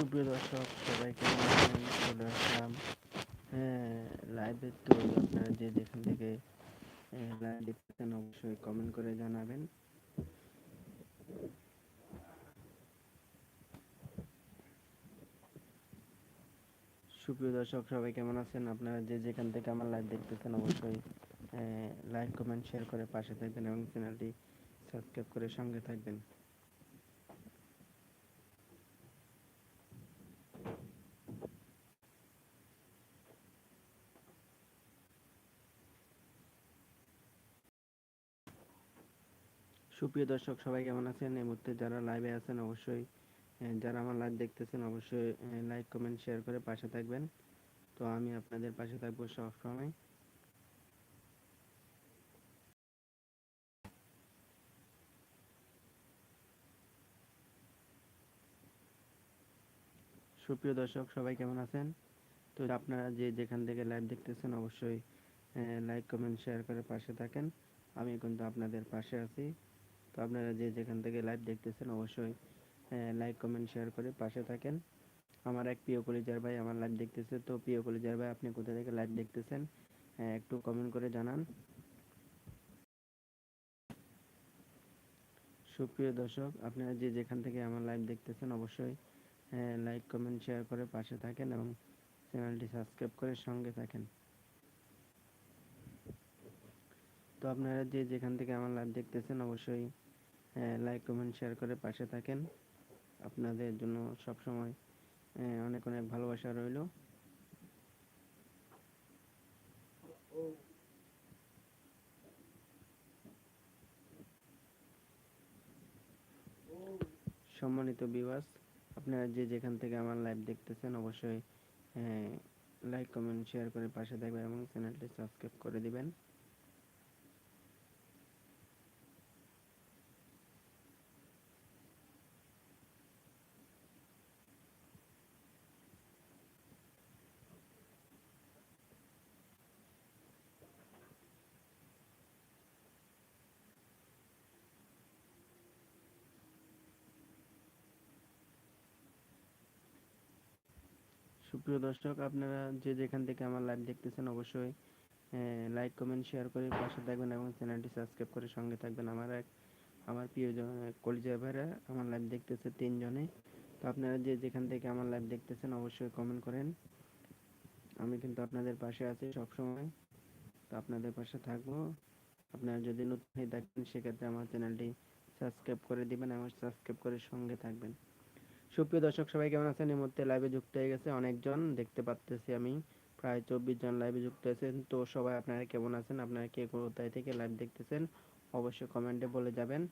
সুপ্রিয় দর্শক সবাই কেমন আছেন চলে আসলাম হ্যাঁ লাইভে তো আপনারা যে যেখান থেকে লাইভ অবশ্যই কমেন্ট করে জানাবেন। সুপ্রিয় দর্শক, সবাই কেমন আছেন? আপনারা যে যেখান থেকে আমার লাইভ দেখতেছেন, অবশ্যই লাইক কমেন্ট শেয়ার করে পাশে থাকবেন এবং চ্যানেলটি সাবস্ক্রাইব করে সঙ্গে থাকবেন। সুপ্রিয় দর্শক, সবাই কেমন আছেন? এই মুহূর্তে যারা লাইভে আছেন অবশ্যই যারা আমার লাইভ দেখতেছেন অবশ্যই লাইক কমেন্ট শেয়ার করে পাশে থাকবেন। তো আমি আপনাদের পাশে থাকব সবসময়। সুপ্রিয় দর্শক, সবাই কেমন আছেন? তো আপনারা যে যেখান থেকে লাইভ দেখতেছেন অবশ্যই লাইক কমেন্ট শেয়ার করে পাশে থাকেন। আমি কিন্তু আপনাদের পাশে আছি। তো আপনারা যে যেখান থেকে লাইভ দেখতেছেন অবশ্যই লাইক কমেন্ট শেয়ার করে পাশে থাকেন। আমার এক প্রিয় কলিজার ভাই আমার লাইভ দেখতেছে। তো প্রিয় কলিজার ভাই, আপনি কোথা থেকে লাইভ দেখতেছেন? একটু কমেন্ট করে জানান। সুপ্রিয় দর্শক, আপনারা যে যেখান থেকে আমার লাইভ দেখতেছেন অবশ্যই লাইক কমেন্ট শেয়ার করে পাশে থাকেন এবং চ্যানেলটি সাবস্ক্রাইব করে সঙ্গে থাকেন। তো আপনারা যে যেখান থেকে আমার লাইভ দেখতেছেন অবশ্যই লাইক কমেন্ট শেয়ার করে পাশে থাকেন। আপনাদের জন্য সব সময় অনেক অনেক ভালোবাসা রইল। সম্মানিত বিবাস আপনারা যে যেখান থেকে আমার লাইভ দেখতেছেন, অবশ্যই লাইক কমেন্ট শেয়ার করে পাশে থাকবেন এবং চ্যানেলটি সাবস্ক্রাইব করে দিবেন। সুপ্রিয় দর্শক, আপনারা যে যেখান থেকে আমার লাইভ দেখতেছেন অবশ্যই লাইক কমেন্ট শেয়ার করে পাশে থাকবেন এবং চ্যানেলটি সাবস্ক্রাইব করে সঙ্গে থাকবেন। আমার এক, আমার প্রিয়জন কলিজা ভাইরা আমার লাইভ দেখতেছে তিনজনে। তো আপনারা যে যেখান থেকে আমার লাইভ দেখতেছেন অবশ্যই কমেন্ট করেন। আমি কিন্তু আপনাদের পাশে আছি সবসময়। তো আপনাদের পাশে থাকব। আপনারা যদি নতুন হয়ে থাকেন, সেক্ষেত্রে আমার চ্যানেলটি সাবস্ক্রাইব করে দিবেন এবং সাবস্ক্রাইব করে সঙ্গে থাকবেন। সুপ্রিয় দর্শক, সবাই কেমন আছেন? এই মুহূর্তে লাইভে যুক্ত হয়ে গেছে অনেকজন, দেখতে পাচ্তেছি আমি। প্রায় চব্বিশ জন লাইভে যুক্ত আছেন। তো সবাই, আপনারা কেমন আছেন? আপনারা কে কোথায় থেকে লাইভ দেখতেছেন? অবশ্যই কমেন্টে বলে যাবেন।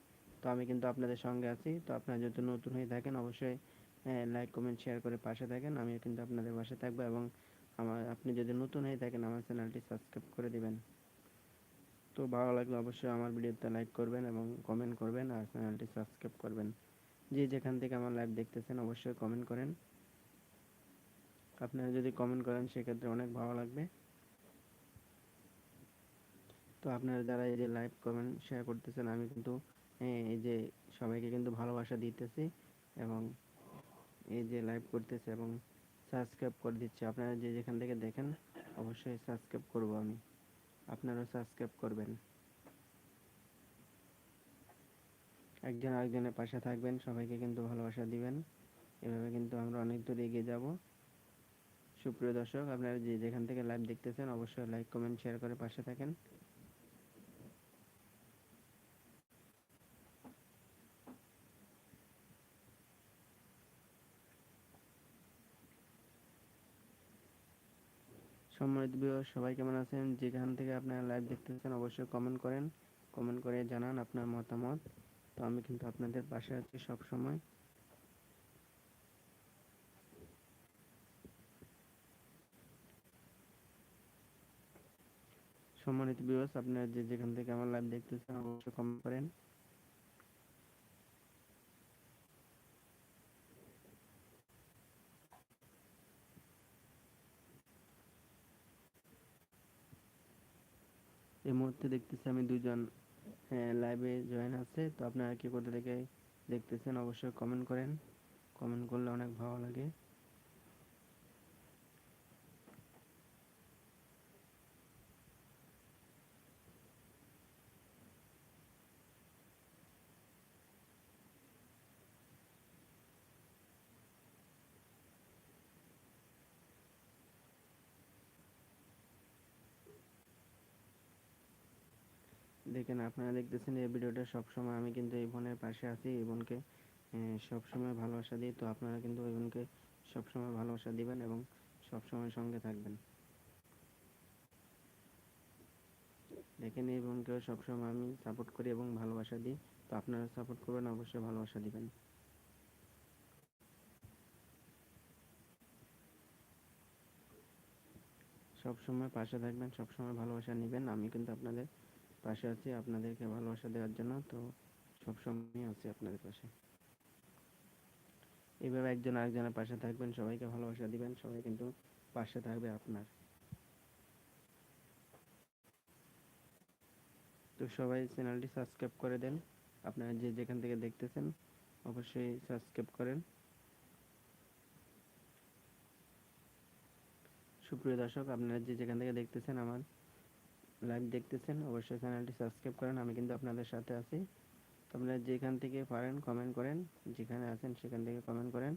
তো আমি কিন্তু আপনাদের সঙ্গে আছি। তো আপনারা যদি নতুন হয়ে থাকেন, অবশ্যই লাইক কমেন্ট শেয়ার করে পাশে থাকেন। আমিও কিন্তু আপনাদের পাশে থাকব এবং আমার, আপনি যদি নতুন হয়ে থাকেন, আমার চ্যানেলটি সাবস্ক্রাইব করে দিবেন। তো ভালো লাগলে অবশ্যই আমার ভিডিওতে লাইক করবেন এবং কমেন্ট করবেন আর চ্যানেলটি সাবস্ক্রাইব করবেন। যে যেখান থেকে আমার লাইভ দেখতেছেন অবশ্যই কমেন্ট করেন। আপনারা যদি কমেন্ট করেন, সেক্ষেত্রে অনেক ভালো লাগবে। তো আপনারা যারা এই যে লাইভ কমেন্ট শেয়ার করতেছেন, আমি কিন্তু এই যে সবাইকে কিন্তু ভালোবাসা দিতেছি এবং এই যে লাইভ করতেছে এবং সাবস্ক্রাইব করে দিচ্ছি। আপনারা যে যেখান থেকে দেখেন, অবশ্যই সাবস্ক্রাইব করব আমি। আপনারাও সাবস্ক্রাইব করবেন। একজন আরেকজনের পাশে থাকবেন, সবাইকে কিন্তু ভালোবাসা দিবেন। এভাবে কিন্তু আমরা অনেক দূর এগিয়ে যাব। সুপ্রিয় দর্শক, আপনারা যে যেখান থেকে লাইভ দেখতেছেন, অবশ্যই লাইক কমেন্ট শেয়ার করে পাশে থাকেন। সম্মানিত সবাই কেমন আছেন? যেখান থেকে আপনারা লাইভ দেখতেছেন, অবশ্যই কমেন্ট করেন। কমেন্ট করে জানান আপনার মতামত। তো আমি কিন্তু আপনাদের পাশে আছি সব সময় সম্মানিত বিবাস আপনারা যে যেখান থেকে আমার লাইভ দেখতেছেন, অবশ্যই কমেন্ট করেন। এই মুহূর্তে দেখতেছি আমি দুজন লাইভে জয়েন আছে। তো আপনারা কি কোথা থেকে দেখতেছেন, অবশ্যই কমেন্ট করেন। কমেন্ট করলে অনেক ভালো লাগে। দেখেন, আপনারা দেখতেছেন এই ভিডিওটা সবসময় আমি কিন্তু এই বোনের পাশে আছি, এই বোনকে সবসময় ভালোবাসা দিই। তো আপনারা কিন্তু এই বোনকে সবসময় ভালোবাসা দিবেন এবং সবসময় সঙ্গে থাকবেন। দেখেন, এই বোনকেও সবসময় আমি সাপোর্ট করি এবং ভালোবাসা দিই। তো আপনারা সাপোর্ট করবেন, অবশ্যই ভালোবাসা দিবেন। সবসময় পাশে থাকবেন, সবসময় ভালোবাসা নেবেন। আমি কিন্তু আপনাদের পাশে আছি, আপনাদেরকে ভালোবাসা দেওয়ার জন্য, তো সবসময় আছি আপনাদের পাশে। এইভাবে একজন আরেকজনের পাশে থাকবেন, সবাইকে ভালোবাসা দিবেন, সবাই কিন্তু পাশে থাকবে আপনার। তো সবাই চ্যানেলটি সাবস্ক্রাইব করে দেন, আপনারা যে যেখান থেকে দেখতেছেন, অবশ্যই সাবস্ক্রাইব করেন। সুপ্রিয় দর্শক, আপনারা যে যেখান থেকে দেখতেছেন আমার লাইভ দেখতেছেন, অবশ্যই চ্যানেলটি সাবস্ক্রাইব করেন, আমি কিন্তু আপনাদের সাথে আছি। আপনারা যেখান থেকে পারেন কমেন্ট করেন, যেখানে আছেন সেখান থেকে কমেন্ট করেন।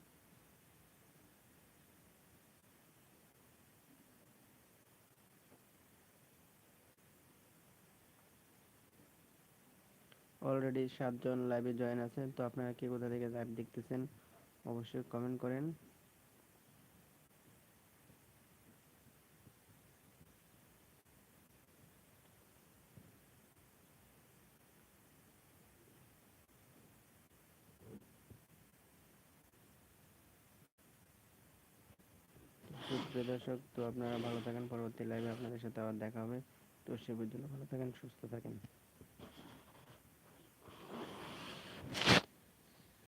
অলরেডি সাতজন লাইভে জয়েন আছেন তো আপনারা কে কোথা থেকে লাইভ দেখতেছেন, অবশ্যই কমেন্ট করেন। সুপ্রিয় দর্শক, তো আপনারা ভালো থাকেন। পরবর্তী লাইভে আপনাদের সাথে আবার দেখা হবে। তো সে পর্যন্ত ভালো থাকেন, সুস্থ থাকেন।